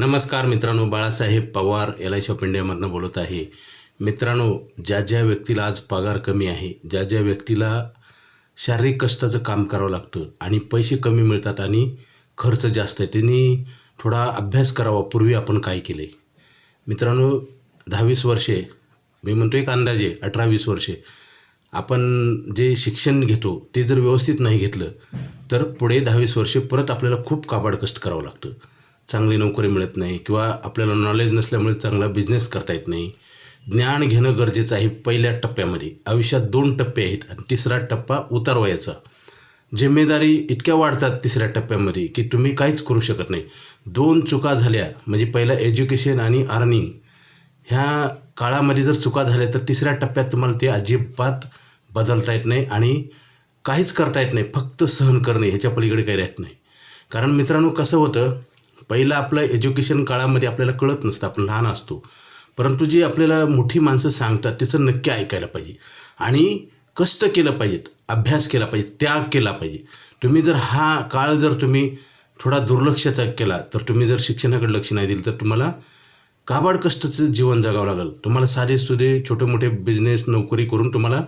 नमस्कार मित्रांनो Balasaheb Pawar L I shop इंडियामधनं बोलत आहे. मित्रांनो ज्या ज्या व्यक्तीला आज पगार कमी आहे ज्या ज्या व्यक्तीला शारीरिक कष्टाचं काम करावं लागतं आणि पैसे कमी मिळतात आणि खर्च जास्त आहे त्यांनी थोडा अभ्यास करावा. पूर्वी आपण काय केले? मित्रांनो दहावीस वर्षे मी म्हणतो एक अंदाजे अठरा वीस वर्षे आपण जे शिक्षण घेतो ते जर व्यवस्थित नाही घेतलं तर पुढे दहावीस वर्षे परत आपल्याला खूप काबाड कष्ट करावं लागतं. चांगली नोकरी मिळत नाही किंवा आपल्याला नॉलेज नसल्यामुळे चांगला बिझनेस करता येत नाही. ज्ञान घेणं गरजेचं आहे पहिल्या टप्प्यामध्ये. आयुष्यात दोन टप्पे आहेत आणि तिसरा टप्पा उतारवायचा. जिम्मेदारी इतक्या वाढतात तिसऱ्या टप्प्यामध्ये की तुम्ही काहीच करू शकत नाही. दोन चुका झाल्या म्हणजे पहिलं एज्युकेशन आणि अर्निंग ह्या काळामध्ये जर चुका झाल्या तर तिसऱ्या टप्प्यात तुम्हाला ते अजिबात बदलता येत नाही आणि काहीच करता येत नाही. फक्त सहन करणे ह्याच्या पलीकडे काही राहत नाही. कारण मित्रांनो कसं होतं पहिलं आपलं एज्युकेशन काळामध्ये आपल्याला कळत नसतं आपण लहान असतो. परंतु जी आपल्याला मोठी माणसं सांगतात त्याचं नक्की ऐकायला पाहिजे. आणि कष्ट केलं पाहिजेत अभ्यास केला पाहिजे त्याग केला पाहिजे. तुम्ही जर हा काळ जर तुम्ही थोडा दुर्लक्षाचा केला तर तुम्ही जर शिक्षणाकडे लक्ष नाही दिलं तर तुम्हाला काबाड कष्टाचं जीवन जगावं लागेल. तुम्हाला साधे सुधे छोटे मोठे बिझनेस नोकरी करून तुम्हाला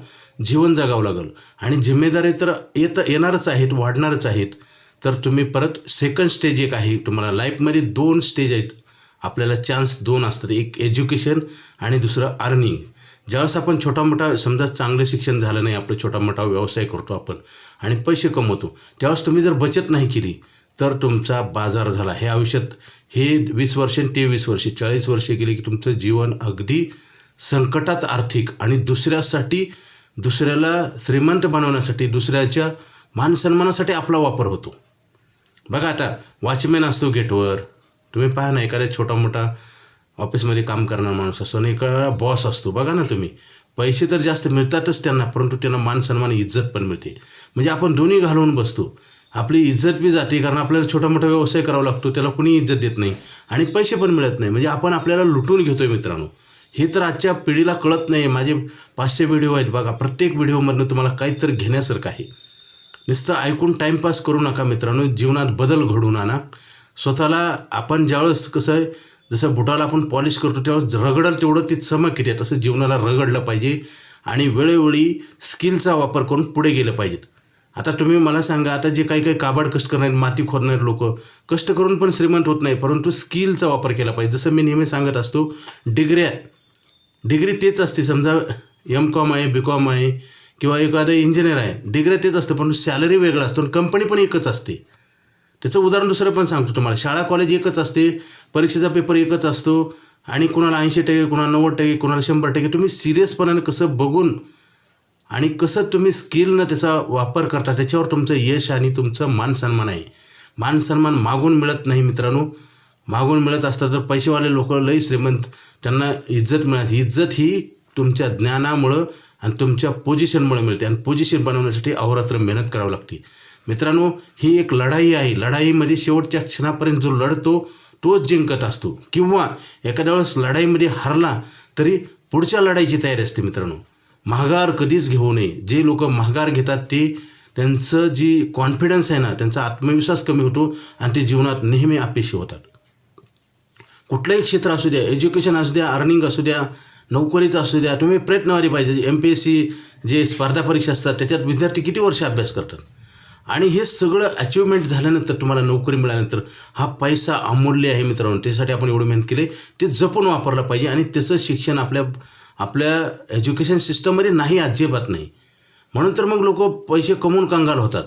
जीवन जगावं लागेल. आणि जिम्मेदारी तर येत येणारच आहेत वाढणारच आहेत. तर तुम्ही परत सेकंड स्टेज एक आहे. तुम्हाला लाईफमध्ये दोन स्टेज आहेत. आपल्याला चान्स दोन असतात. एक एज्युकेशन आणि दुसरं अर्निंग ज्यावेळेस आपण छोटा मोठा समजा चांगलं शिक्षण झालं नाही आपलं छोटा मोठा व्यवसाय करतो आपण आणि पैसे कमवतो त्यावेळेस तुम्ही जर बचत नाही केली तर तुमचा बाजार झाला. हे आयुष्यात हे वीस वर्ष तेवीस ते वीस वर्षे चाळीस वर्षे गेली की तुमचं जीवन अगदी संकटात आर्थिक आणि दुसऱ्यासाठी दुसऱ्याला श्रीमंत बनवण्यासाठी दुसऱ्याच्या मानसन्मानासाठी आपला वापर होतो. बघा आता वॉचमॅन असतो गेटवर. तुम्ही पहा ना एखाद्या छोटा मोठा ऑफिसमध्ये काम करणारा माणूस असतो आणि एखादा बॉस असतो. बघा ना तुम्ही. पैसे तर जास्त मिळतातच त्यांना परंतु त्यांना मान सन्मान इज्जत पण मिळते. म्हणजे आपण दोन्ही घालवून बसतो. आपली इज्जत बी जाते कारण आपल्याला छोटा मोठा व्यवसाय करावा लागतो त्याला कुणी इज्जत देत नाही. आणि पैसे पण मिळत नाही. म्हणजे आपण आपल्याला लुटून घेतो आहे मित्रांनो. हे तर आजच्या पिढीला कळत नाही माझे पाचशे व्हिडिओ आहेत बघा. प्रत्येक व्हिडिओमधनं तुम्हाला काहीतरी घेण्यासारखं आहे. नुसतं ऐकून टाईमपास करू नका मित्रांनो. जीवनात बदल घडून आणा स्वतःला आपण ज्यावेळेस कसं आहे जसं बुटाला आपण पॉलिश करतो त्यावेळेस रगडल तेवढं ती चमक येते. तसं जीवनाला रगडलं पाहिजे आणि वेळोवेळी स्किलचा वापर करून पुढे गेलं पाहिजेत आता तुम्ही मला सांगा आता जे काही काही काबाड कष्ट करणारे माती खोदणारे लोक कष्ट करून पण श्रीमंत होत नाही परंतु स्किलचा वापर केला पाहिजे. जसं मी नेहमी सांगत असतो डिग्र्या डिग्री तेच असते. समजा एम कॉम आहे बी कॉम आहे किंवा एखादं इंजिनियर आहे डिग्री तेच असतं पण सॅलरी वेगळं असतो आणि कंपनी पण एकच असते. त्याचं उदाहरण दुसरं पण सांगतो तुम्हाला. शाळा कॉलेज एकच असते परीक्षेचा पेपर एकच असतो आणि कुणाला ऐंशी टक्के कुणाला नव्वद टक्के कुणाला शंभर टक्के तुम्ही सिरियसपणाने कसं बघून आणि कसं तुम्ही स्किलनं त्याचा वापर करता त्याच्यावर तुमचं यश आणि तुमचं मान सन्मान आहे. मान सन्मान मागून मिळत नाही मित्रांनो. मागून मिळत असतात तर पैसेवाले लोक लई श्रीमंत त्यांना इज्जत मिळत. इज्जत ही तुमच्या ज्ञानामुळं आणि तुमच्या पोझिशनमुळे मिळते. आणि पोझिशन बनवण्यासाठी अहोरात्र मेहनत करावी लागते. मित्रांनो ही एक लढाई आहे. लढाईमध्ये शेवटच्या क्षणापर्यंत जो लढतो तोच जिंकत असतो. किंवा एखाद्या वेळेस लढाईमध्ये हरला तरी पुढच्या लढाईची तयारी असते मित्रांनो. महागार कधीच घेऊ नये. जे लोक महागार घेतात ते त्यांचं जी कॉन्फिडन्स आहे ना त्यांचा आत्मविश्वास कमी होतो आणि ते जीवनात नेहमी अपेशी होतात. कुठलंही क्षेत्र असू द्या एज्युकेशन असू द्या अर्निंग असू द्या नोकरीचं असू द्या तुम्ही प्रयत्नवारी पाहिजे. एम पी एस सी जे स्पर्धा परीक्षा असतात त्याच्यात विद्यार्थी किती वर्ष अभ्यास करतात? आणि हे सगळं अचिव्हमेंट झाल्यानंतर तुम्हाला नोकरी मिळाल्यानंतर हा पैसा अमूल्य आहे मित्रांनो. त्यासाठी आपण एवढं मेहनत केले. ते जपून वापरलं पाहिजे आणि त्याचं शिक्षण आपल्या आपल्या एज्युकेशन सिस्टममध्ये नाही अजिबात नाही. म्हणून तर मग लोक पैसे कमवून कंगाल होतात.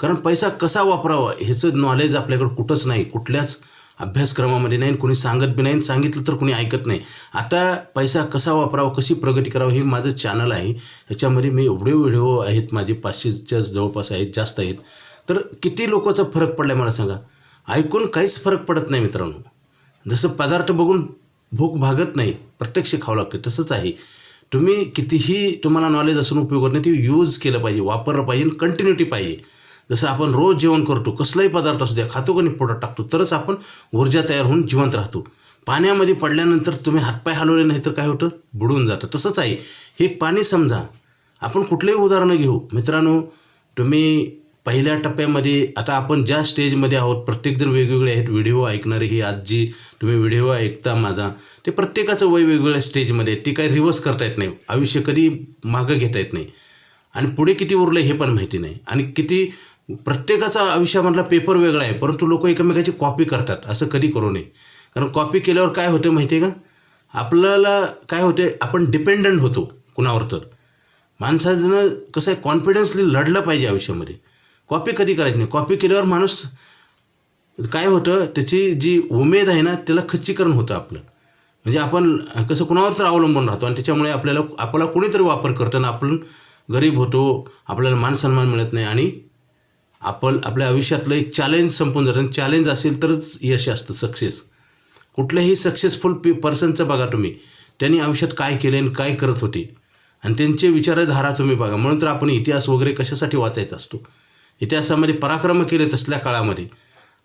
कारण पैसा कसा वापरावा ह्याचं नॉलेज आपल्याकडं कुठंच नाही. कुठल्याच अभ्यासक्रमामध्ये नाही कुणी सांगत बी नाही सांगितलं तर कुणी ऐकत नाही. आता पैसा कसा वापरावा कशी प्रगती करावं हे माझं चॅनल आहे. ह्याच्यामध्ये मी एवढे व्हिडिओ आहेत माझे पाचशेच्या जवळपास आहेत जास्त आहेत. तर किती लोकांचा फरक पडला आहे मला सांगा. ऐकून काहीच फरक पडत नाही मित्रांनो. जसं पदार्थ बघून भूक भागत नाही प्रत्यक्ष खावं लागते तसंच आहे. तुम्ही कितीही तुम्हाला नॉलेज असून उपयोग होत नाही ते यूज केलं पाहिजे वापरलं पाहिजे कंटिन्युटी पाहिजे. जसं आपण रोज जेवण करतो कसलाही पदार्थ असू द्या खातो का नाही पोटात टाकतो तरच आपण ऊर्जा तयार होऊन जिवंत राहतो. पाण्यामध्ये पडल्यानंतर तुम्ही हातपाय हलवले नाही तर काय होतं? बुडून जातं. तसंच आहे. हे पाणी समजा आपण कुठलेही उदाहरणं घेऊ. मित्रांनो तुम्ही पहिल्या टप्प्यामध्ये आता आपण ज्या स्टेजमध्ये आहोत प्रत्येकजण वेगवेगळे आहेत. व्हिडिओ ऐकणारे ही आजी तुम्ही व्हिडिओ ऐकता माझा. ते प्रत्येकाचं वय वेगवेगळ्या स्टेजमध्ये ते ती काही रिव्हर्स करता येत नाही. आयुष्य कधी मागं घेता येत नाही. आणि पुढे किती उरलं हे पण माहिती नाही. आणि किती प्रत्येकाचा आयुष्यामधला पेपर वेगळा आहे परंतु लोक एकमेकाची कॉपी करतात असं कधी करू नये. कारण कॉपी केल्यावर काय होतं माहिती आहे का? आपल्याला काय होते आपण डिपेंडंट होतो कुणावर तर. माणसानं कसं आहे कॉन्फिडन्सली लढलं पाहिजे आयुष्यामध्ये. कॉपी कधी करायची नाही. कॉपी केल्यावर माणूस काय होतं त्याची जी उमेद आहे ना त्याला खच्चीकरण होतं आपलं. म्हणजे आपण कसं कुणावर तर अवलंबून राहतो आणि त्याच्यामुळे आपल्याला आपला कोणीतरी वापर करतं आणि आपण गरीब होतो आपल्याला मानसन्मान मिळत नाही आणि आपण आपल्या आयुष्यातलं एक चॅलेंज संपून जातं. आणि चॅलेंज असेल तरच यश असतं सक्सेस कुठल्याही सक्सेसफुल पी पर्सनचं बघा तुम्ही. त्यांनी आयुष्यात काय केले आणि काय करत होते. आणि त्यांचे विचारधारा तुम्ही बघा. म्हणून तर आपण इतिहास वगैरे कशासाठी वाचायचा असतो? इतिहासामध्ये पराक्रम केले तसल्या काळामध्ये.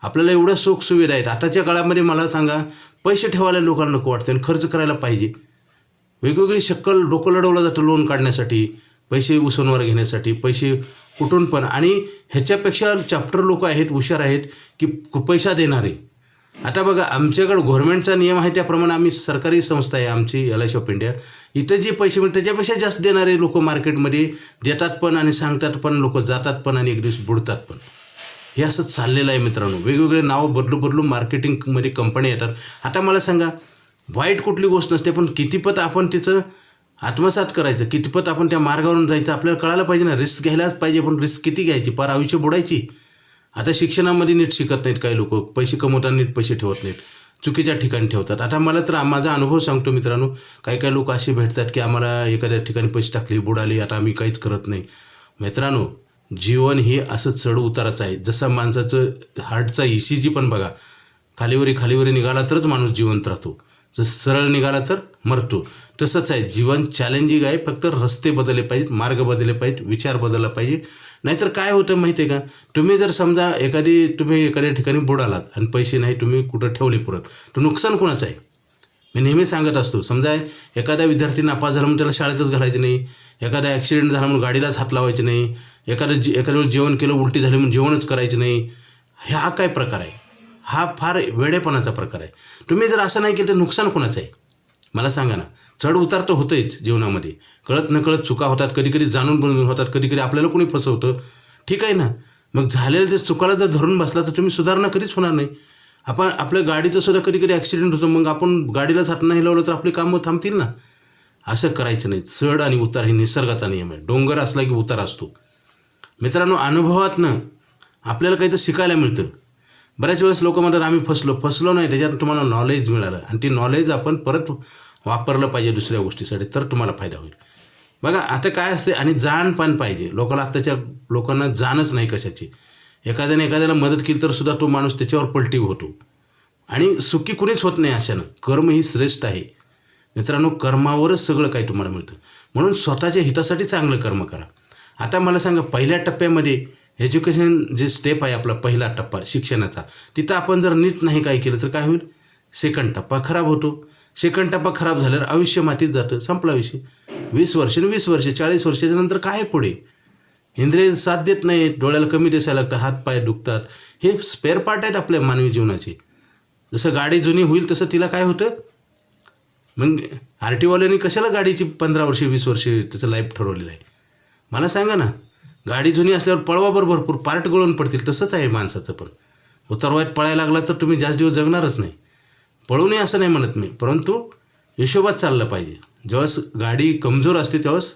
आपल्याला एवढ्या सुखसुविधा आहेत. आताच्या काळामध्ये मला सांगा पैसे ठेवायला लोकांना नको वाटते आणि खर्च करायला पाहिजे. वेगवेगळी शक्कल डोकं लढवलं जातं लोन काढण्यासाठी. पैसे उसनवर घेण्यासाठी पैसे कुठून पण. आणि ह्याच्यापेक्षा चॅप्टर लोक आहेत हुशार आहेत की पैसा देणारे. आता बघा आमच्याकडं गव्हर्नमेंटचा नियम आहे त्याप्रमाणे आम्ही सरकारी संस्था आहे आमची एल आय ऑफ इंडिया इथं जे पैसे मिळतात त्याच्यापेक्षा जास्त देणारे लोक मार्केटमध्ये देतात पण आणि सांगतात पण लोक जातात पण आणि एक दिवस बुडतात पण. हे असं चाललेलं आहे मित्रांनो. वेगवेगळे नावं बदलू बदलू मार्केटिंगमध्ये कंपन्या येतात. आता मला सांगा वाईट कुठली गोष्ट नसते पण कितीपत आपण तिचं आत्मसात करायचं. कितीपत आपण त्या मार्गावरून जायचं आपल्याला कळायला पाहिजे ना. रिस्क घ्यायलाच पाहिजे पण रिस्क किती घ्यायची? पार आयुष्य बुडायची. आता शिक्षणामध्ये नीट शिकत नाहीत काही लोक. पैसे कमवताना नीट पैसे ठेवत नाहीत. चुकीच्या ठिकाणी ठेवतात. आता मला तर माझा अनुभव सांगतो मित्रांनो. काही काही लोक असे भेटतात की आम्हाला एखाद्या ठिकाणी पैसे टाकले बुडाले आता आम्ही काहीच करत नाही. मित्रांनो जीवन हे असं चढ उताराचं आहे. जसा माणसाचं हार्टचा ई सी जी पण बघा. खालीवरी खालीवरी निघाला तरच माणूस जिवंत राहतो. जसं सरळ निघाला तर मरतो. तसंच आहे जीवन चॅलेंजिंग आहे फक्त रस्ते बदलले पाहिजेत मार्ग बदलले पाहिजेत विचार बदलला पाहिजे. नाहीतर काय होतं माहिती आहे का? तुम्ही जर समजा एखादी तुम्ही एखाद्या ठिकाणी बुडालात आणि पैसे नाही तुम्ही कुठं ठेवले परत तर नुकसान कोणाचं आहे? मी नेहमी सांगत असतो समजा एखाद्या विद्यार्थी नापास झाला म्हणून त्याला शाळेतच घालायचं नाही एखादा ॲक्सिडेंट झाला म्हणून गाडीलाच हात लावायचे नाही एखादं जे एखाद्या वेळेस जेवण केलं उलटी झाली म्हणून जेवणच करायचं नाही हा काय प्रकार आहे? हा फार वेडेपणाचा प्रकार आहे. तुम्ही जर असं नाही केलं तर नुकसान कोणाचं आहे? मला सांगा ना चढ उतार तर होतंच जीवनामध्ये. कळत नकळत चुका होतात कधी कधी जाणून बनवून होतात कधी कधी आपल्याला कोणी फसवतं. ठीक आहे ना? मग झालेलं ते चुकाला जर धरून बसला तर तुम्ही सुधारणा कधीच होणार नाही. आपण आपल्या गाडीचं सुद्धा कधी कधी ॲक्सिडेंट होतो मग आपण गाडीलाच हात नाही लावलं तर आपली कामं थांबतील ना? असं करायचं नाही. चढ आणि उतार हे निसर्गाचा नियम आहे. डोंगर असला की उतार असतो. मित्रांनो अनुभवातनं आपल्याला काही तर शिकायला मिळतं. बऱ्याच वेळेस लोक म्हणतात आम्ही फसलो. फसलो नाही त्याच्यात तुम्हाला नॉलेज मिळालं. आणि ती नॉलेज आपण परत वापरलं पाहिजे दुसऱ्या गोष्टीसाठी तर तुम्हाला फायदा होईल. बघा आता काय असते आणि जाण पण पाहिजे. लोकांना आत्ताच्या लोकांना जाणच नाही कशाची. एखाद्याने एखाद्याला मदत केली तर सुद्धा तो माणूस त्याच्यावर पलटी होतो. आणि सुखी कुणीच होत नाही अशानं. कर्म ही श्रेष्ठ आहे. मित्रांनो कर्मावरच सगळं काही तुम्हाला मिळतं. म्हणून स्वतःच्या हितासाठी चांगलं कर्म करा. आता मला सांगा पहिल्या टप्प्यामध्ये एज्युकेशन जे स्टेप आहे आपला पहिला टप्पा शिक्षणाचा तिथं आपण जर नीट नाही काय केलं तर काय होईल? सेकंड टप्पा खराब होतो. सेकंड टप्पा खराब झाल्यावर आयुष्य मातीत जातं संपला विषय. वीस वर्ष आणि वीस वर्ष चाळीस वर्षाच्या नंतर काय आहे पुढे? इंद्रिय साथ देत नाही डोळ्याला कमी दिसायला लागतं हात पाय दुखतात. हे स्पेअर पार्ट आहेत आपल्या मानवी जीवनाचे. जसं गाडी जुनी होईल तसं तिला काय होतं? मग आर टीवाल्यांनी कशाला गाडीची पंधरा वर्षे वीस वर्षे त्याचं लाईफ ठरवलेलं आहे? मला सांगा ना गाडी जुनी असल्यावर पळवाबर भरपूर पार्ट गळून पडतील तसंच आहे माणसाचं पण. उतरवायत पळायला लागला तर तुम्ही जास्त दिवस जगणारच नाही. पळू नये असं नाही म्हणत मी. परंतु हिशोबात चाललं पाहिजे. जेव्हा गाडी कमजोर असते तेव्हाच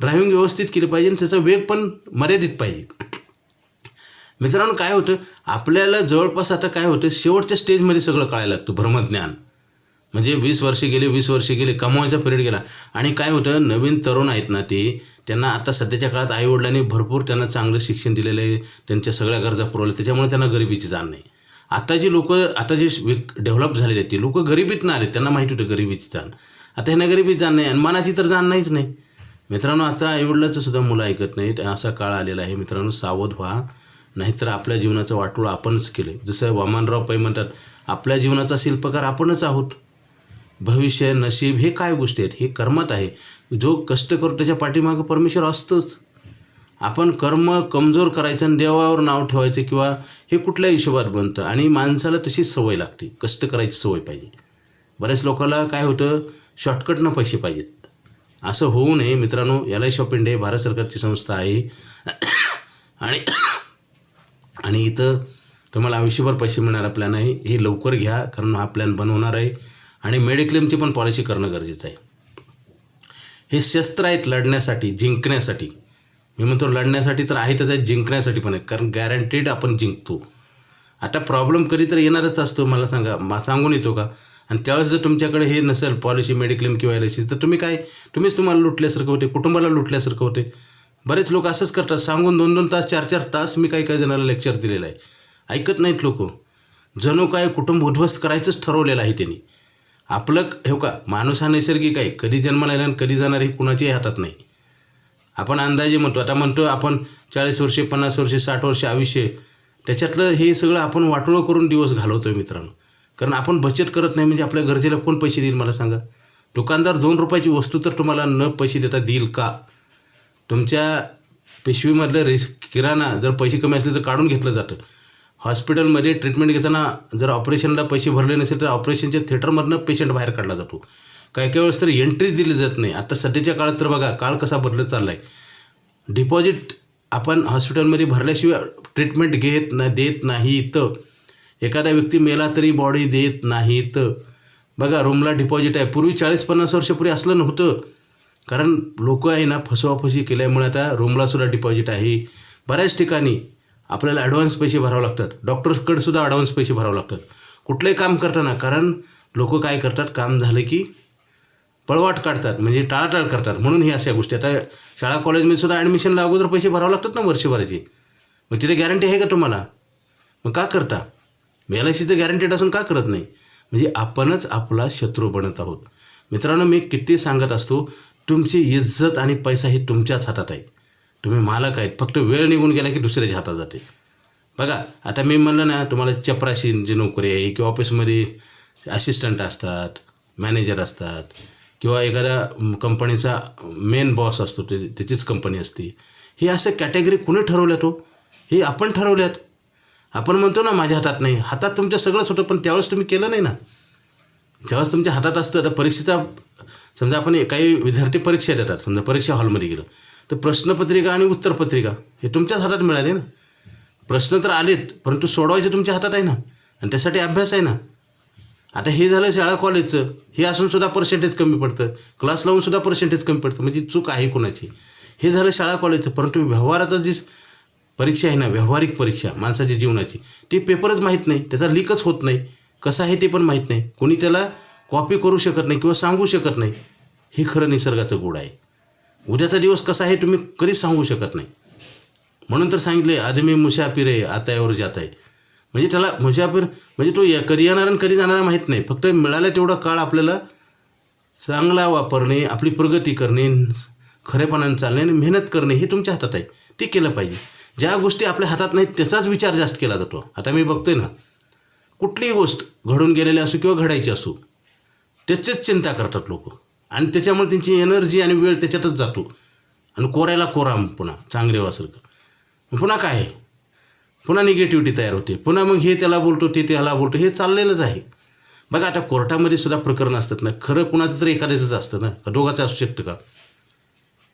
ड्रायव्हिंग व्यवस्थित केली पाहिजे आणि त्याचा वेग पण मर्यादित पाहिजे. मित्रांनो काय होतं? आपल्याला जवळपास आता काय होतं? शेवटच्या स्टेजमध्ये सगळं कळायला लागतं भ्रमज्ञान. म्हणजे वीस वर्षे गेले वीस वर्षे गेले कमवायचा पिरियड गेला. आणि काय होतं? नवीन तरुण आहेत ना ते त्यांना आता सध्याच्या काळात आईवडिलांनी भरपूर त्यांना चांगलं शिक्षण दिलेलं आहे त्यांच्या सगळ्या गरजा पुरवल्या त्याच्यामुळे त्यांना गरिबीची जाण नाही. आता जी लोक आता जे डेव्हलप झालेले आहेत ती लोक गरिबीत ना आले त्यांना माहिती होतं गरिबीची जाण. आता ह्यांना गरिबीत जाण नाही आणि मनाची तर जाण नाहीच नाही. मित्रांनो आता आईवडिलाचं सुद्धा मुलं ऐकत नाहीत असा काळ आलेला आहे. मित्रांनो सावध व्हा. नाहीतर आपल्या जीवनाचं वाटोळं आपणच केलं जसं वामनराव पै म्हणतात आपल्या जीवनाचा शिल्पकार आपणच आहोत. भविष्य नशीब हे काय गोष्टी आहेत? हे कर्मात आहे. जो कष्ट करतो त्याच्या पाठीमागं परमेश्वर असतोच. आपण कर्म कमजोर करायचं आणि देवावर नाव ठेवायचं किंवा हे कुठल्या हिशोबात बनतं? आणि माणसाला तशीच सवय लागते. कष्ट करायची सवय पाहिजे. बऱ्याच लोकांना काय होतं? शॉर्टकटनं पैसे पाहिजेत. असं होऊ नये मित्रांनो. L I shop India Bharat सरकारची संस्था आहे. आणि आणि इथं तुम्हाला आयुष्यभर पैसे मिळणारा प्लॅन आहे. हे लवकर घ्या कारण हा प्लॅन बनवणार आहे. आणि मेडिक्लेमची पण पॉलिसी करणं गरजेचं आहे. हे शस्त्र आहेत लढण्यासाठी जिंकण्यासाठी. मी म्हणतो लढण्यासाठी तर आहेतच आहे जिंकण्यासाठी पण आहे. कारण गॅरंटीड आपण जिंकतो. आता प्रॉब्लेम कधी तर येणारच असतो मला सांगा. मा सांगून येतो का? आणि त्यावेळेस जर तुमच्याकडे हे नसेल पॉलिसी मेडिक्लेम किंवा एल आय तर तुम्ही काय? तुम्हीच तुम्हाला लुटल्यासारखं होते कुटुंबाला लुटल्यासारखं होते. बरेच लोक असंच करतात. सांगून दोन दोन तास चार चार तास मी काही काही जणांना लेक्चर दिलेलं आहे. ऐकत नाहीत लोक. जणू काय कुटुंब उद्ध्वस्त करायचंच ठरवलेलं आहे त्यांनी. आपलं हे का माणूस हा नैसर्गिक आहे. कधी जन्माला येणार आणि कधी जाणार हे कुणाच्याही हातात नाही. आपण अंदाजे म्हणतो. आता म्हणतो आपण चाळीस वर्षे पन्नास वर्षे साठ वर्षे आयुष्य त्याच्यातलं हे सगळं आपण वाटोळं करून दिवस घालवतो आहे मित्रांनो. कारण आपण बचत करत नाही म्हणजे आपल्या गरजेला कोण पैसे देईल मला सांगा? दुकानदार दोन रुपयाची वस्तू तर तुम्हाला न पैसे देता देईल का? तुमच्या पिशवीमधलं रेस किराणा जर पैसे कमी असले तर काढून घेतलं जातं. हॉस्पिटलमध्ये ट्रीटमेंट घेताना जर ऑपरेशनला पैसे भरले नसेल तर ऑपरेशनच्या थिएटरमधनं पेशंट बाहेर काढला जातो. काही काही वेळेस तर एंट्रीच दिली जात नाही. आता सध्याच्या काळात तर बघा काळ कसा बदलत चालला आहे डिपॉझिट आपण हॉस्पिटलमध्ये भरल्याशिवाय ट्रीटमेंट घेत ना देत नाहीत. एखादा व्यक्ती मेला तरी बॉडी देत नाहीत. बघा रूमला डिपॉझिट आहे. पूर्वी चाळीस पन्नास वर्षापूर्वी असलं नव्हतं. कारण लोक आहे ना फसवाफसी केल्यामुळे आता रूमलासुद्धा डिपॉझिट आहे. बऱ्याच ठिकाणी आपल्याला ॲडव्हान्स पैसे भरावं लागतात. डॉक्टर्सकडे सुद्धा ॲडव्हान्स पैसे भरावं लागतात. कुठलंही काम करताना कारण लोक काय करतात? काम झालं की पळवाट काढतात म्हणजे टाळाटाळ करतात. म्हणून ही अशा गोष्टी. आता शाळा कॉलेजमध्ये सुद्धा ॲडमिशनला अगोदर पैसे भरावं लागतात ना वर्षभराचे. मग तिथे गॅरंटी आहे का तुम्हाला? मग का करता? एल आय सीचं गॅरंटेड असून का करत नाही? म्हणजे आपणच आपला शत्रू बनत आहोत. मित्रांनो मी किती सांगत असतो तुमची इज्जत आणि पैसा ही तुमच्याच हातात आहे. तुम्ही मालक आहेत. फक्त वेळ निघून गेला की दुसऱ्याच्या हातात जाते. बघा आता मी म्हणलं ना तुम्हाला चपराशी जी नोकरी आहे किंवा ऑफिसमध्ये असिस्टंट असतात मॅनेजर असतात किंवा एखाद्या कंपनीचा मेन बॉस असतो ते त्याचीच कंपनी असते. हे असं कॅटेगरी कुणी ठरवल्यात हो? हे आपण ठरवल्यात. आपण म्हणतो ना माझ्या हातात नाही. हातात तुमच्या सगळंच होतं पण त्यावेळेस तुम्ही केलं नाही ना. ज्यावेळेस तुमच्या हातात असतं तर परीक्षेचा समजा आपण काही विद्यार्थी परीक्षा देतात समजा परीक्षा हॉलमध्ये गेलं तर प्रश्नपत्रिका आणि उत्तरपत्रिका हे तुमच्याच हातात मिळाले ना. प्रश्न तर आलेत परंतु सोडवायचे तुमच्या हातात आहे ना. आणि त्यासाठी अभ्यास आहे ना. आता हे झालं शाळा कॉलेजचं हे असून सुद्धा पर्सेंटेज कमी पडतं. क्लास लावून सुद्धा पर्सेंटेज कमी पडतं. म्हणजे चूक आहे कोणाची? हे झालं शाळा कॉलेजचं परंतु व्यवहाराचं जी परीक्षा आहे ना व्यावहारिक परीक्षा माणसाच्या जीवनाची ती पेपरच माहीत नाही. त्याचा लीकच होत नाही. कसं आहे ते पण माहीत नाही. कोणी त्याला कॉपी करू शकत नाही किंवा सांगू शकत नाही. हे खरं निसर्गाचं गोड आहे. उद्याचा दिवस कसा आहे तुम्ही कधीच सांगू शकत नाही. म्हणून तर सांगितले आदमी मुसाफिर आहे आतायावर जात आहे. म्हणजे त्याला म्हणजे आपण म्हणजे तो या कधी येणार आणि कधी जाणारा माहीत नाही. फक्त मिळाला तेवढा काळ आपल्याला चांगला वापरणे आपली प्रगती करणे खरेपणाने चालणे आणि मेहनत करणे हे तुमच्या हातात आहे. ते केलं पाहिजे. ज्या गोष्टी आपल्या हातात नाहीत त्याचाच विचार जास्त केला जातो. आता मी बघतोय ना कुठलीही गोष्ट घडून गेलेली असो किंवा घडायची असो त्याचीच चिंता करतात लोक. आणि त्याच्यामुळे त्यांची एनर्जी आणि वेळ त्याच्यातच जातो. आणि कोऱ्याला कोरा पुन्हा चांगले वासरकर पुन्हा काय आहे? पुन्हा निगेटिव्हिटी तयार होते. पुन्हा मग हे त्याला बोलतो ते त्याला बोलतो हे चाललेलंच आहे. बघा आता कोर्टामध्ये सुद्धा प्रकरण असतात ना खरं कुणाचं तर एखाद्याचंच असतं ना का दोघाचं असू शकतं का?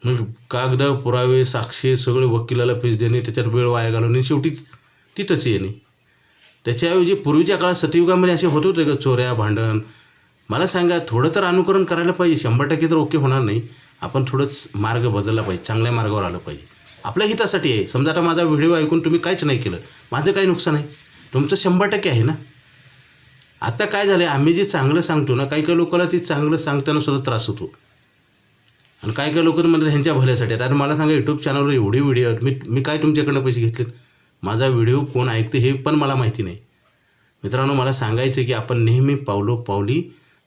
मग कागद पुरावे साक्षी सगळे वकिलाला फीस देणे त्याच्यात वेळ वाया घालवणे शेवटी तिथंच येणे. त्याच्याऐवजी पूर्वीच्या काळात सतयुगामध्ये असे होत होते का चोऱ्या भांडण? मला सांगा थोडं तर अनुकरण करायला पाहिजे. शंभर टक्के तर ओके होणार नाही. आपण थोडंच मार्ग बदलला पाहिजे चांगल्या मार्गावर आलं पाहिजे. आपल्या हितासाठी आहे. समजा आता माझा व्हिडिओ ऐकून तुम्ही काहीच नाही केलं. माझं काही नुकसान आहे? तुमचं शंभर टक्के आहे ना? आता काय झालं आहे आम्ही जे चांगलं सांगतो ना काही काही लोकांना ते चांगलं सांगताना सुद्धा त्रास होतो. आणि काय काय लोक म्हणतात ह्यांच्या भल्यासाठी आता मला सांगा यूट्यूब चॅनलवर एवढे व्हिडिओ आहेत. मी मी काय तुमच्याकडनं पैसे घेतले माझा व्हिडिओ कोण ऐकते हे पण मला माहिती नाही. मित्रांनो मला सांगायचं आहे की आपण नेहमी पावलो पावली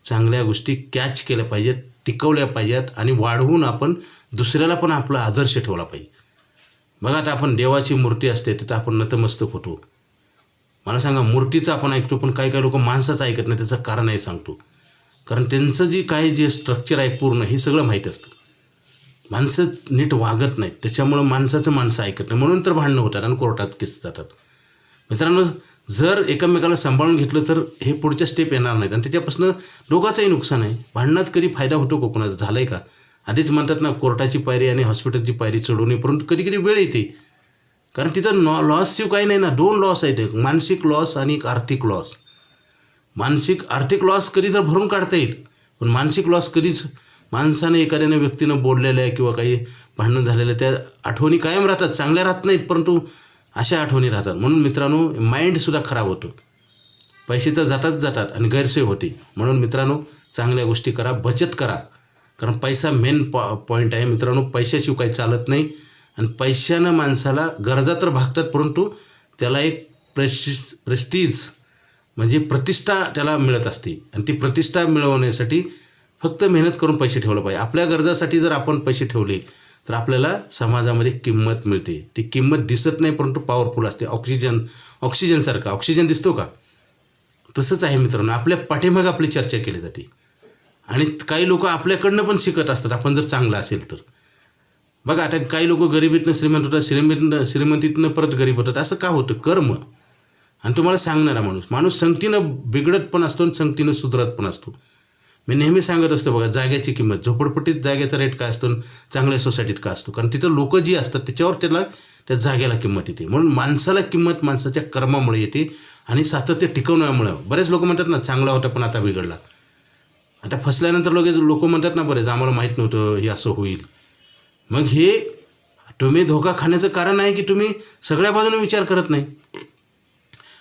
चांगल्या गोष्टी कॅच केल्या पाहिजेत टिकवल्या पाहिजेत आणि वाढवून आपण दुसऱ्याला पण आपला आदर्श ठेवला पाहिजे. बघा आता आपण देवाची मूर्ती असते तिथं आपण नतमस्तक होतो. मला सांगा मूर्तीचं आपण ऐकतो पण काही काही लोक माणसाचं ऐकत नाही त्याचं कारण आहे सांगतो. कारण त्यांचं जी काही जे स्ट्रक्चर आहे पूर्ण हे सगळं माहीत असतं. माणसं नीट वागत नाहीत त्याच्यामुळं माणसाचं माणसं ऐकत नाही. म्हणून तर भांडणं होतात आणि कोर्टात केस जातात. मित्रांनो जर एकमेकाला सांभाळून घेतलं तर हे पुढच्या स्टेप येणार नाहीत. आणि त्याच्यापासून दोघाचंही नुकसान आहे. भांडणात कधी फायदा होतो कोकणाचा झाला झालं आहे का? आधीच म्हणतात ना कोर्टाची पायरी आणि हॉस्पिटलची पायरी चढू नये परंतु कधी कधी वेळ येते. कारण तिथं नॉ लॉसशिव काही नाही ना दोन लॉस आहेत एक मानसिक लॉस आणि एक आर्थिक लॉस मानसिक आर्थिक लॉस कधी तर भरून काढता येईल पण मानसिक लॉस कधीच माणसाने एखाद्याने व्यक्तीनं बोललेल्या किंवा काही भांडणं झालेल्या त्या आठवणी कायम राहतात चांगल्या राहत नाहीत परंतु अशा आठवणी राहतात. म्हणून मित्रांनो माइंडसुद्धा खराब होतो. पैसे तर जाताच जातात आणि गैरसोय होते. म्हणून मित्रांनो चांगल्या गोष्टी करा बचत करा. कारण पैसा मेन पॉ पॉईंट आहे. मित्रांनो पैशाशिवाय काही चालत नाही. आणि पैशानं माणसाला गरजा तर भागतात परंतु त्याला एक प्रेस्टिज प्रेस्टीज म्हणजे प्रतिष्ठा त्याला मिळत असते. आणि ती प्रतिष्ठा मिळवण्यासाठी फक्त मेहनत करून पैसे ठेवलं पाहिजे. आपल्या गरजासाठी जर आपण पैसे ठेवले तर आपल्याला समाजामध्ये किंमत मिळते. ती किंमत दिसत नाही परंतु पॉवरफुल असते. ऑक्सिजन ऑक्सिजनसारखा ऑक्सिजन दिसतो का? तसंच आहे मित्रांनो. आपल्या पाठीमाग आपली चर्चा केली जाते. आणि काही लोक आपल्याकडनं पण शिकत असतात. आपण जर चांगलं असेल तर. बघा आता काही लोक गरिबीतनं श्रीमंत होतात श्रीमंत श्रीमंतीतनं परत गरीब होतात. असं का होतं? कर्म. आणि तुम्हाला सांगणारा माणूस माणूस संगतीनं बिघडत पण असतो आणि संगतीनं सुधरत पण असतो. मी नेहमी सांगत असतो बघा जाग्याची किंमत. झोपडपट्टीत जाग्याचा रेट काय असतो आणि चांगल्या सोसायटीत का असतो? कारण तिथं लोकं जी असतात त्याच्यावर त्याला त्या जागेला किंमत येते. म्हणून माणसाला किंमत माणसाच्या कर्मामुळे येते आणि सातत्य टिकवण्यामुळं. बरेच लोक म्हणतात ना चांगला होता पण आता बिघडला. आता फसल्यानंतर लोक लोक म्हणतात ना बरेच आम्हाला माहीत नव्हतं हे असं होईल. मग हे तुम्ही धोका खाण्याचं कारण आहे की तुम्ही सगळ्या बाजूने विचार करत नाही.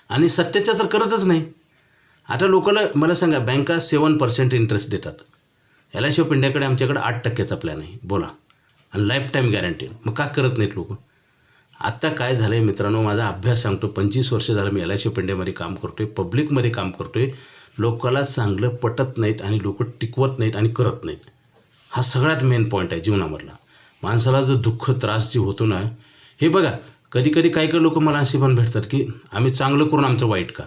आणि सत्याचा तर करतच नाही. आता लोकांना मला सांगा बँका सेवन पर्सेंट इंटरेस्ट देतात. एल आय सी ऑफ इंडियाकडे आमच्याकडे आठ टक्क्याचा प्लॅन आहे. बोला. आणि लाईफ टाईम गॅरंटी मग का करत नाहीत लोक? आत्ता काय झालं आहे मित्रांनो माझा अभ्यास सांगतो पंचवीस वर्ष झालं मी एल आय सी ऑफ इंडियामध्ये काम करतो आहे पब्लिकमध्ये काम करतो आहे लोकाला चांगलं पटत नाहीत आणि लोक टिकवत नाहीत आणि करत नाहीत. हा सगळ्यात मेन पॉईंट आहे जीवनामधला. माणसाला जो दुःख त्रास जे होतो ना हे बघा कधी कधी काही काही लोक मला असे पण भेटतात की आम्ही चांगलं करून आमचं वाईट का?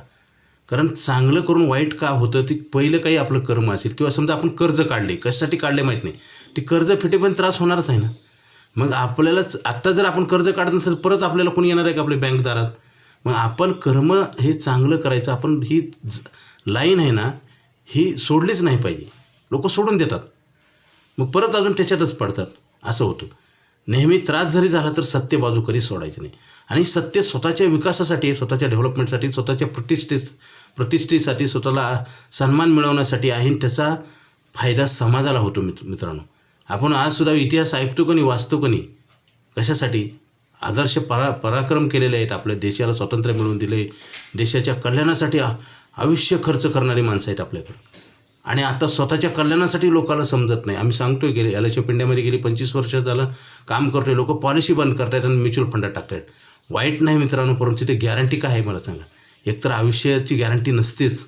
कारण चांगलं करून वाईट का होतं ती पहिलं काही आपलं कर्म असेल किंवा समजा आपण कर्ज काढले कशासाठी काढले माहीत नाही. ते कर्ज फेटे पण त्रास होणारच आहे ना. मग आपल्यालाच आत्ता जर आपण कर्ज काढत नसेल परत आपल्याला कोणी येणार आहे का आपल्या बँकदारात मग आपण कर्म हे चांगलं करायचं आपण ही लाईन आहे ना ही सोडलीच नाही पाहिजे. लोक सोडून देतात. मग परत अजून त्याच्यातच पडतात. असं होतं. नेहमी त्रास जरी झाला तर सत्य बाजू कधी सोडायची नाही. आणि सत्य स्वतःच्या विकासासाठी स्वतःच्या डेव्हलपमेंटसाठी स्वतःच्या प्रतिष्ठेस प्रतिष्ठेसाठी स्वतःला सन्मान मिळवण्यासाठी आहे. आणि त्याचा फायदा समाजाला होतो मित्र मित्रांनो. आपण आजसुद्धा इतिहास ऐकतो कोणी वाचतो का नाही? कशासाठी? आदर्श परा पराक्रम केलेले आहेत आपल्या देशाला स्वातंत्र्य मिळवून दिले. देशाच्या कल्याणासाठी आयुष्य खर्च करणारी माणसं आहेत आपल्याकडे. आणि आता स्वतःच्या कल्याणासाठी लोकांना समजत नाही. आम्ही सांगतोय गेले एल एच पिंड्यामध्ये गेली पंचवीस वर्ष झालं काम करतोय लोक पॉलिसी बंद करतायत आणि म्युच्युअल फंडात टाकतायत. वाईट नाही मित्रांनो परंतु तिथे गॅरंटी काय आहे मला सांगा. एकतर आयुष्याची गॅरंटी नसतेच.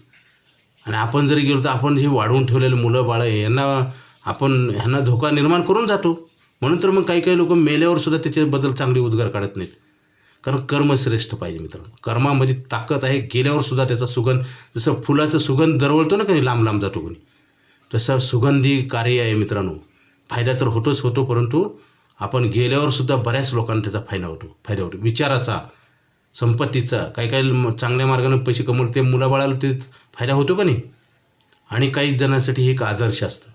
आणि आपण जरी गेलो तर आपण हे वाढवून ठेवलेले मुलं बाळं यांना आपण ह्यांना धोका निर्माण करून जातो. म्हणून तर मग काही काही लोक मेल्यावर सुद्धा त्याच्याबद्दल चांगले उद्गार काढत नाहीत. कारण कर्म श्रेष्ठ पाहिजे मित्रांनो. कर्मामध्ये ताकद आहे गेल्यावर सुद्धा त्याचा सुगंध जसं फुलाचं सुगंध दरवळतो ना कधी लांब लांब जातो कोणी तसं सुगंधी कार्य आहे मित्रांनो. फायदा तर होतोच होतो परंतु आपण गेल्यावर सुद्धा बऱ्याच लोकांना त्याचा फायदा होतो फायदा होतो. विचाराचा संपत्तीचा काही काही म- चांगल्या मार्गाने पैसे कमवले ते मुलाबाळाला ते फायदा होतो का नाही? आणि काही जणांसाठी हे एक आदर्श असतं.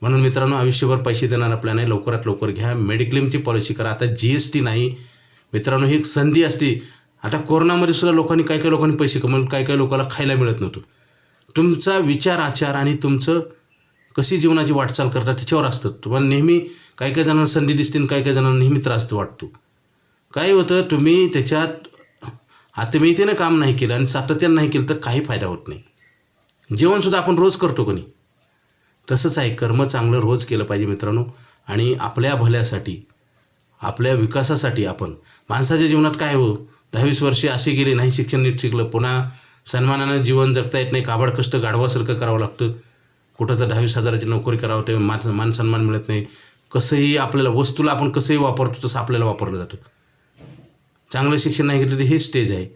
म्हणून मित्रांनो आयुष्यभर पैसे देणारा प्लॅन आहे लवकरात लवकर घ्या. मेडिक्लेमची पॉलिसी करा. आता जी एस टी नाही मित्रांनो ही एक संधी असते. आता कोरोनामध्ये सुद्धा लोकांनी काही काही लोकांनी पैसे कमवले काही काही लोकांना खायला मिळत नव्हतं. तुमचा विचार आचार आणि तुमचं कशी जीवनाची वाटचाल करता त्याच्यावर असतं. तुम्हाला नेहमी काही काही जणांना संधी दिसते आणि काही काही जणांना नेहमी त्रास वाटतो. काय होतं तुम्ही त्याच्यात आत्मीयतेनं काम नाही केलं आणि सातत्यानं नाही केलं तर काही फायदा होत नाही. जेवणसुद्धा आपण रोज करतो कोणी. तसंच आहे कर्म चांगलं रोज केलं पाहिजे मित्रांनो. आणि आपल्या भल्यासाठी आपल्या विकासासाठी आपण. माणसाच्या जीवनात काय हो? दहावीस वर्षे असे गेले नाही शिक्षण नीट शिकलं पुन्हा सन्मानानं जीवन जगता येत नाही काबाड कष्ट गाढवासारखं करावं लागतं. कुठं तर दहावीस हजाराची नोकरी करावं ते मान मान सन्मान मिळत नाही. कसंही आपल्याला वस्तूला आपण कसंही वापरतो तसं आपल्याला वापरलं जातं. चांगलं शिक्षण नाही घेतलं तर हे स्टेज आहे.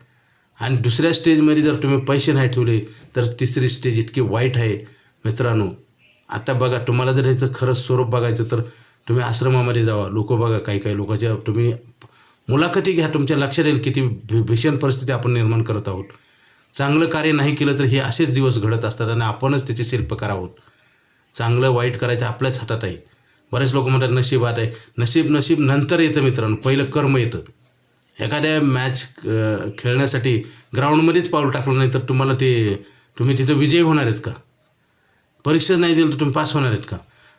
आणि दुसऱ्या स्टेजमध्ये जर तुम्ही पैसे नाही ठेवले तर तिसरी स्टेज इतकी वाईट आहे. मित्रांनो आता बघा तुम्हाला जर ह्याचं खरं स्वरूप बघायचं तर तुम्ही आश्रमामध्ये जावा. लोक बघा काही काही लोकांच्या तुम्ही मुलाखती घ्या. तुमच्या लक्षात येईल किती भी भीषण परिस्थिती आपण निर्माण करत आहोत. चांगलं कार्य नाही केलं तर हे असेच दिवस घडत असतात आणि आपणच त्याचे शिल्पकार आहोत चांगलं वाईट करायचं आपल्याच हातात आहे. बरेच लोक म्हणतात नशिबात आहे. नशीब नशीब नंतर येतं मित्रांनो. पहिलं कर्म येतं. एखाद्या मॅच खेळण्यासाठी ग्राउंडमध्येच पाऊल टाकलं नाही तर तुम्हाला ते तुम्ही तिथं विजयी होणार आहेत का? परीक्षाच नाही दिली तर तुम्ही पास होणार आहेत का?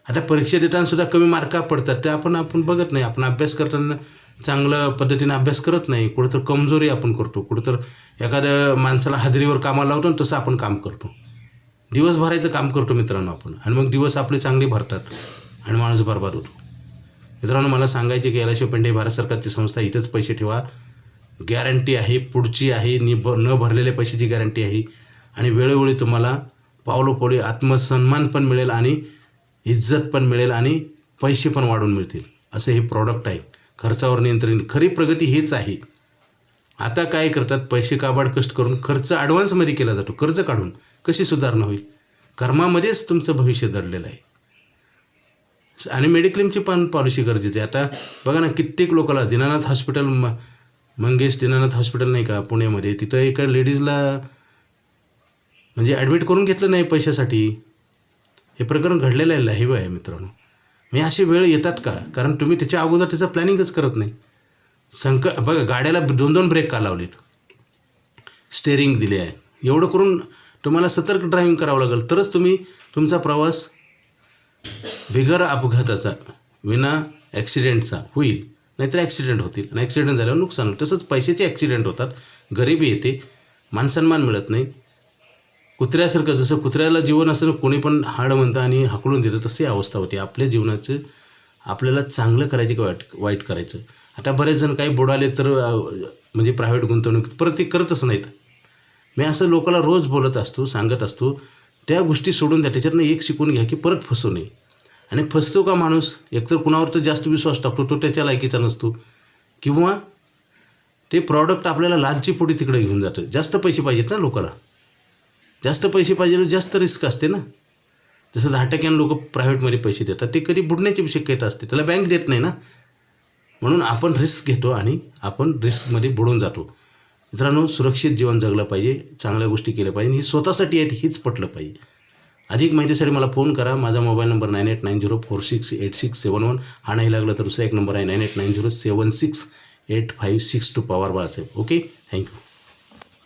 आता परीक्षा देताना सुद्धा कमी मार्क पडतात. ते आपण आपण बघत नाही. आपण अभ्यास करताना चांगलं पद्धतीने अभ्यास करत नाही. कुठं तर कमजोरी आपण करतो. कुठं तर एखाद्या माणसाला हाजरीवर कामाला लावतो तसं आपण काम करतो. दिवस भरायचं काम करतो मित्रांनो आपण. आणि मग दिवस आपले चांगले भरतात. आणि माणूस बरबाद होतो. मित्रांनो मला सांगायचे की एल आय पेंडे भारत सरकारची संस्था इथंच पैसे ठेवा. गॅरंटी आहे पुढची आहे नि ब न भरलेल्या पैशाची गॅरंटी आहे. आणि वेळोवेळी तुम्हाला पावलोपावली आत्मसन्मान पण मिळेल आणि इज्जत पण मिळेल आणि पैसे पण वाढून मिळतील. असं हे प्रॉडक्ट आहे. खर्चावर नियंत्रण खरी प्रगती हेच आहे. आता काय करतात? पैसे काबाड कष्ट करून खर्च ॲडव्हान्समध्ये केला जातो. कर्ज काढून कशी सुधारणा होईल? कर्मामध्येच तुमचं भविष्य दडलेलं आहे. आणि मेडिक्लेमची पण पॉलिसी गरजेची आहे. आता बघा ना कित्येक लोकाला दीनानाथ हॉस्पिटल म मंगेश दीनानाथ हॉस्पिटल नाही का पुण्यामध्ये? तिथं एका लेडीजला म्हणजे ॲडमिट करून घेतलं नाही पैशासाठी. हे प्रकरण घडलेलं आहे लाईव्ह आहे मित्रांनो. मी अशी वेळ येतात का? कारण तुम्ही त्याच्या अगोदर त्याचं प्लॅनिंगच करत नाही. संकट बघा गाड्याला दोन दोन ब्रेक का लावलेत? स्टेअरिंग दिले आहे. एवढं करून तुम्हाला सतर्क ड्रायव्हिंग करावं लागेल. तरच तुम्ही तुमचा प्रवास बिगर अपघाताचा विना ॲक्सिडेंटचा होईल. नाहीतर ॲक्सिडेंट होतील. आणि ॲक्सिडेंट झाल्यावर नुकसान होईल. तसंच पैशाचे ॲक्सिडेंट होतात. गरिबी येते. मानसन्मान मिळत नाही. कुत्र्यासारखं जसं कुत्र्याला जीवन असतं ना कोणी पण हाड म्हणतं आणि हाकलून देतं तशी अवस्था होती. आपल्या जीवनाचं आपल्याला चांगलं करायचं की वाईट वाईट करायचं. आता बरेच जण काही बुडाले तर म्हणजे प्रायव्हेट गुंतवणूक परत ते करतच नाहीत. मी असं लोकांना रोज बोलत असतो सांगत असतो त्या गोष्टी सोडून द्या त्याच्यातनं एक शिकून घ्या की परत फसू नये. आणि फसतो का माणूस? एकतर कुणावर तर जास्त विश्वास टाकतो तो त्याच्या लायकीचा नसतो. किंवा ते प्रॉडक्ट आपल्याला लालची पोटी तिकडे घेऊन जातं. जास्त पैसे पाहिजेत ना लोकांना जास्त पैसे पाहिजे जास्त रिस्क असते ना. जसं दहा टक्क्यानं लोक प्रायव्हेटमध्ये पैसे देतात ते कधी बुडण्याची शक्यता असते. त्याला बँक देत नाही ना. म्हणून आपण रिस्क घेतो आणि आपण रिस्कमध्ये बुडून जातो. मित्रांनो सुरक्षित जीवन जगलं पाहिजे चांगल्या गोष्टी केल्या पाहिजे ही स्वतःसाठी आहेत हीच पटलं पाहिजे. अधिक माहितीसाठी मला फोन करा. माझा mobile number nine eight nine zero four six eight six seven one हा नाही लागला तर दुसरा एक नंबर आहे nine eight nine zero seven six eight five six two power Balasaheb. Okay thank you